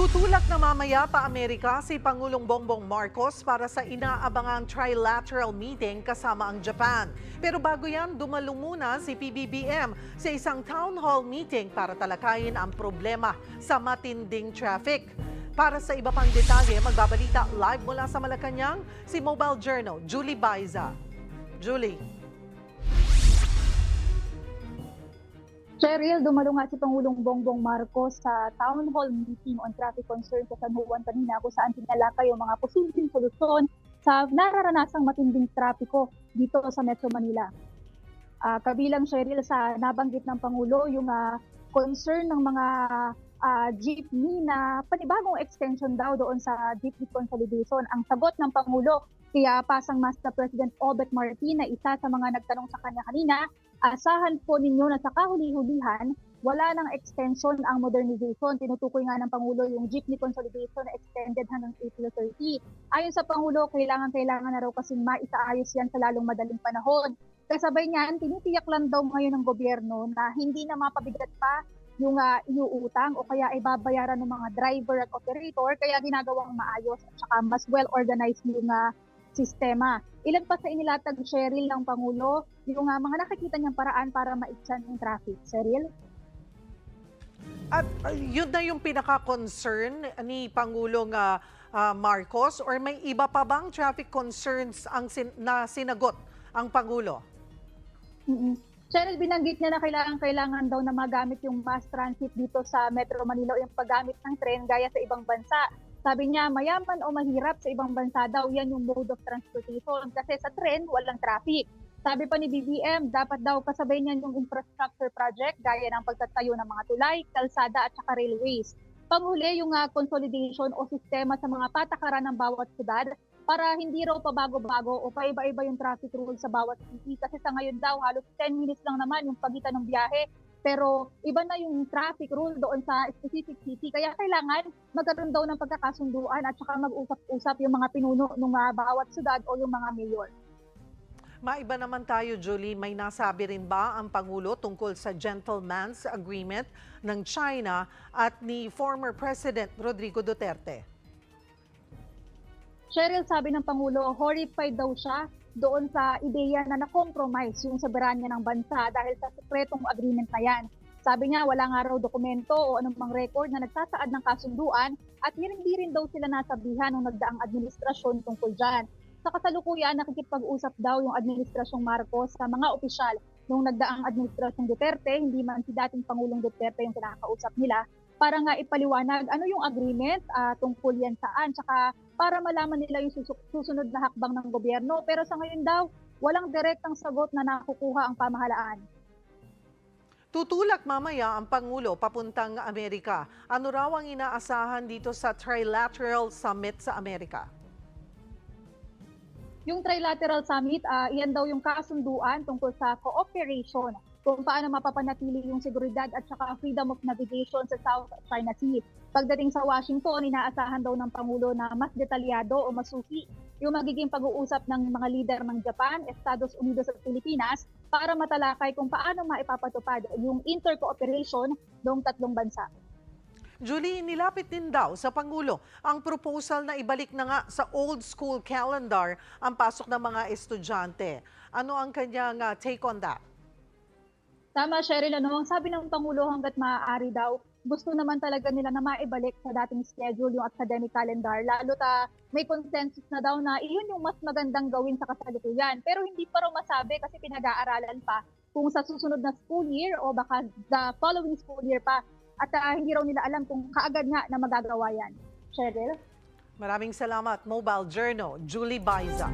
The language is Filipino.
Tutulak na mamaya pa Amerika si Pangulong Bongbong Marcos para sa inaabangang trilateral meeting kasama ang Japan. Pero bago yan, dumalo muna si PBBM sa isang town hall meeting para talakayin ang problema sa matinding traffic. Para sa iba pang detalye, magbabalita live mula sa Malacanang si Mobile Journal, Julie Baiza. Julie. Cheryl, dumalo nga si Pangulong Bongbong Marcos sa town hall meeting on traffic concerns sa San Juan kanina kung saan tinalakay yung mga posibleng solusyon sa nararanasang matinding trapiko dito sa Metro Manila. Ah, kabilang Cheryl sa nabanggit ng Pangulo yung ah, concern ng mga ah, jeepney na panibagong extension daw doon sa jeepney consolidation. Ang sagot ng Pangulo kaya pasang Master President Obet Martin isa sa mga nagtanong sa kanya kanina asahan po ninyo na sa kahuli-hulihan, wala ng extension ang modernization. Tinutukoy nga ng Pangulo yung jeepney consolidation na extended hanggang April 30. Ayon sa Pangulo, kailangan-kailangan na raw kasing maisaayos yan sa lalong madaling panahon. Kasabay niyan, tinitiyak lang daw ngayon ng gobyerno na hindi na mapabigat pa yung uh, iuutang o kaya ay babayaran ng mga driver at operator kaya ginagawang maayos at saka mas well-organized yung uh, sistema. Ilan pa sa inilatag Cheryl ng Pangulo yung uh, mga nakikita niyang paraan para maitsan yung traffic. Cheryl? At uh, yun na yung pinaka-concern ni Pangulong ah, ah, Marcos or may iba pa bang traffic concerns ang sin- na sinagot ang Pangulo? mm Cheryl, binanggit niya na kailangan-kailangan daw na magamit yung mass transit dito sa Metro Manila o yung paggamit ng tren gaya sa ibang bansa. Sabi niya, mayaman o mahirap sa ibang bansa daw, yan yung mode of transportation. Kasi sa tren, walang traffic. Sabi pa ni BBM, dapat daw kasabay niyan yung infrastructure project gaya ng pagtatayo ng mga tulay, kalsada at saka railways. Panghuli yung uh, consolidation o sistema sa mga patakaran ng bawat syudad para hindi raw pabago-bago o paiba-iba yung traffic rule sa bawat city. Kasi sa ngayon daw, halos 10 minutes lang naman yung pagitan ng biyahe. Pero iba na yung traffic rule doon sa specific city. Kaya kailangan magkaroon daw ng pagkakasunduan at saka mag-usap-usap yung mga pinuno ng uh, bawat syudad o yung mga mayor. Maiba naman tayo, Julie. May nasabi rin ba ang Pangulo tungkol sa gentleman's agreement ng China at ni former President Rodrigo Duterte? Cheryl, sabi ng Pangulo, horrified daw siya doon sa ideya na na-compromise yung soberanya ng bansa dahil sa sekretong agreement na yan. Sabi niya, wala nga raw dokumento o anumang record na nagsasaad ng kasunduan at hindi rin daw sila nasabihan ng nagdaang administrasyon tungkol dyan. Sa kasalukuyan, nakikipag-usap daw yung administrasyong Marcos sa mga opisyal nung nagdaang administrasyong Duterte, hindi man si dating Pangulong Duterte yung kinakausap nila, para nga ipaliwanag ano yung agreement uh, tungkol yan saan, tsaka para malaman nila yung susunod na hakbang ng gobyerno. Pero sa ngayon daw, walang direktang sagot na nakukuha ang pamahalaan. Tutulak mamaya ang Pangulo papuntang Amerika. Ano raw ang inaasahan dito sa Trilateral Summit sa Amerika? Yung Trilateral Summit, uh, iyan daw yung kasunduan tungkol sa cooperation kung paano mapapanatili yung seguridad at saka freedom of navigation sa South China Sea. Pagdating sa Washington, inaasahan daw ng Pangulo na mas detalyado o masuki yung magiging pag-uusap ng mga lider ng Japan, Estados Unidos at Pilipinas para matalakay kung paano maipapatupad yung intercooperation ng tatlong bansa. Julie, nilapit din daw sa Pangulo ang proposal na ibalik na nga sa old school calendar ang pasok ng mga estudyante. Ano ang kanyang uh, take on that? Tama, Cheryl. Ano, sabi ng Pangulo hanggat maaari daw, gusto naman talaga nila na maibalik sa dating schedule yung academic calendar. Lalo ta may consensus na daw na iyon yung mas magandang gawin sa kasalukuyan. Pero hindi pa raw masabi kasi pinag-aaralan pa kung sa susunod na school year o baka the following school year pa. At uh, hindi raw nila alam kung kaagad nga na magagawa yan. Cheryl? Maraming salamat, Mobile Journal, Julie Baiza.